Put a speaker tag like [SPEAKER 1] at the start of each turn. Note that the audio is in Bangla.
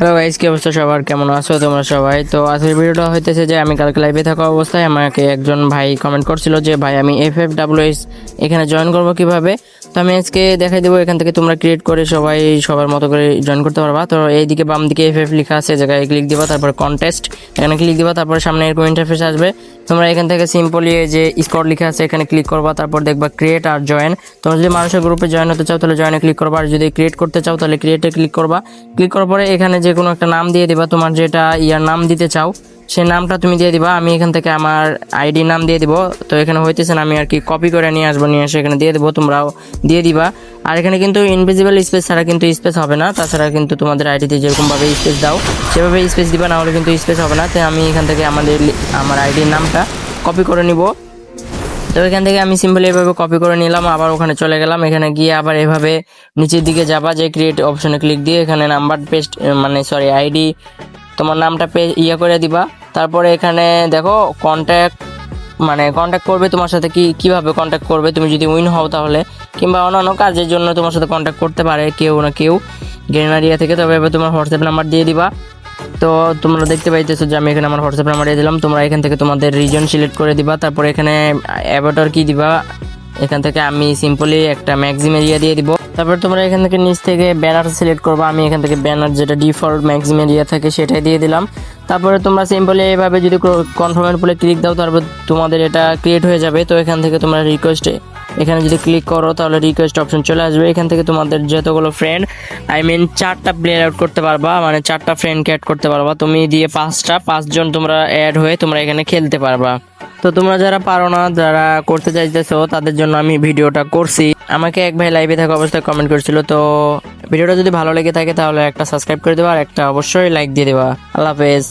[SPEAKER 1] হ্যালো গাইস, কি অবস্থা সবার? কেমন আছো তোমরা সবাই? তো আজকের ভিডিওটা হইতেছে যে, আমি কালকে লাইভে থাকা অবস্থায় আমাকে একজন ভাই কমেন্ট করছিল যে, ভাই, আমি এফ এফ ডাব্লিউ এস এখানে জয়েন করব কীভাবে? তো আমি আজকে দেখাই দেবো, এখান থেকে তোমরা ক্রিয়েট করে সবাই সবার মতো করে জয়েন করতে পারবা। তো এইদিকে বাম দিকে এফ এফ লেখা আছে জায়গায় ক্লিক দিবা, তারপর কন্টেস্ট এখানে ক্লিক দিবা, তারপর সামনে এরকম ইন্টারফেস আসবে। তোমরা এখান থেকে সিম্পলি যে স্পট লেখা আছে, এখানে ক্লিক করবা, তারপর দেখবা ক্রিয়েট আর জয়েন তোমরা যদি মানুষের গ্রুপে জয়েন হতে চাও, তাহলে জয়েনে ক্লিক করবা, আর যদি ক্রিয়েট করতে চাও, তাহলে ক্রিয়েটে ক্লিক করবা। ক্লিক করার পরে এখানে যে কোনো একটা নাম দিয়ে দিবা, তোমার যেটা ইয়ার নাম দিতে চাও, সেই নামটা তুমি দিয়ে দিবা, আমি এখান থেকে আমার আইডি নাম দিয়ে দিব। তো এখানে হইতেছে না, আমি আর কি কপি করে নিয়ে আসব, নিয়ে এসে এখানে দিয়ে দেবো, তোমরাও দিয়ে দিবা। আর এখানে কিন্তু ইনভিজিবল স্পেস ছাড়া কিন্তু স্পেস হবে না, তাছাড়া কিন্তু তোমাদের আইডিতে যেরকমভাবে স্পেস দাও, সেভাবে স্পেস দিবা না হলে কিন্তু স্পেস হবে না। তাই আমি এখান থেকে আমাদের, আমার আইডির নামটা কপি করে নিব। তো এখান থেকে আমি সিম্পলি এভাবে কপি করে নিলাম, আবার ওখানে চলে গেলাম। এখানে গিয়ে আবার এভাবে নিচের দিকে যাবা, যে ক্রিয়েট অপশনে ক্লিক দিয়ে এখানে নাম্বার পেস্ট মানে সরি আইডি তোমার নামটা পে ইয়ে করে দিবা। তারপরে এখানে দেখো কন্ট্যাক্ট মানে কন্ট্যাক্ট করবে তোমার সাথে কি, কীভাবে কন্ট্যাক্ট করবে, তুমি যদি উইন হও তাহলে, কিংবা অন্যান্য কাজের জন্য তোমার সাথে কন্ট্যাক্ট করতে পারে কেউ না কেউ। গ্রেনারিয়া থেকে তবে এবার তোমার হোয়াটসঅ্যাপ নাম্বার দিয়ে দিবা। তো তোমরা দেখতে পাইতেছো যে আমি এখানে আমার হোয়াটসঅ্যাপ নাম্বার দিয়ে দিলাম। তোমরা এখান থেকে তোমাদের রিজন সিলেক্ট করে দিবা। তারপর এখানে অ্যাভাটার কি দিবা? এখান থেকে আমি সিম্পলি একটা ম্যাক্সিম এরিয়া দিয়ে দিব। তারপর তোমরা এখান থেকে নিচ থেকে ব্যানার সিলেক্ট করবা। আমি এখান থেকে ব্যানার যেটা ডিফল্ট ম্যাক্সিম এরিয়া থাকে সেটাই দিয়ে দিলাম। তারপরে তোমরা সিম্পলি এইভাবে যদি কনফার্মের উপরে ক্লিক দাও, তারপর তোমাদের এটা ক্রিয়েট হয়ে যাবে। তো এখান থেকে তোমরা রিকোয়েস্টে এখানে যদি ক্লিক করো, তাহলে রিকোয়েস্ট অপশন চলে আসবে। এখান থেকে তোমাদের যতগুলো ফ্রেন্ড আই মিন চারটা প্লেয়ার অ্যাড করতে পারবা মানে চারটা ফ্রেন্ডকে অ্যাড করতে পারবা। তুমি দিয়ে পাঁচটা, পাঁচজন তোমরা অ্যাড হয়ে তোমরা এখানে খেলতে পারবা। তো তোমরা যারা পারো না, যারা করতে চাইতেছো, তাদের জন্য আমি ভিডিওটা করছি। আমাকে এক ভাই লাইভে থাকা অবস্থায় কমেন্ট করেছিল, তো ভিডিওটা যদি ভালো লেগে থাকে, তাহলে একটা সাবস্ক্রাইব করে দেবা, আর একটা অবশ্যই লাইক দিয়ে দেবা। আল্লাহ হাফেজ।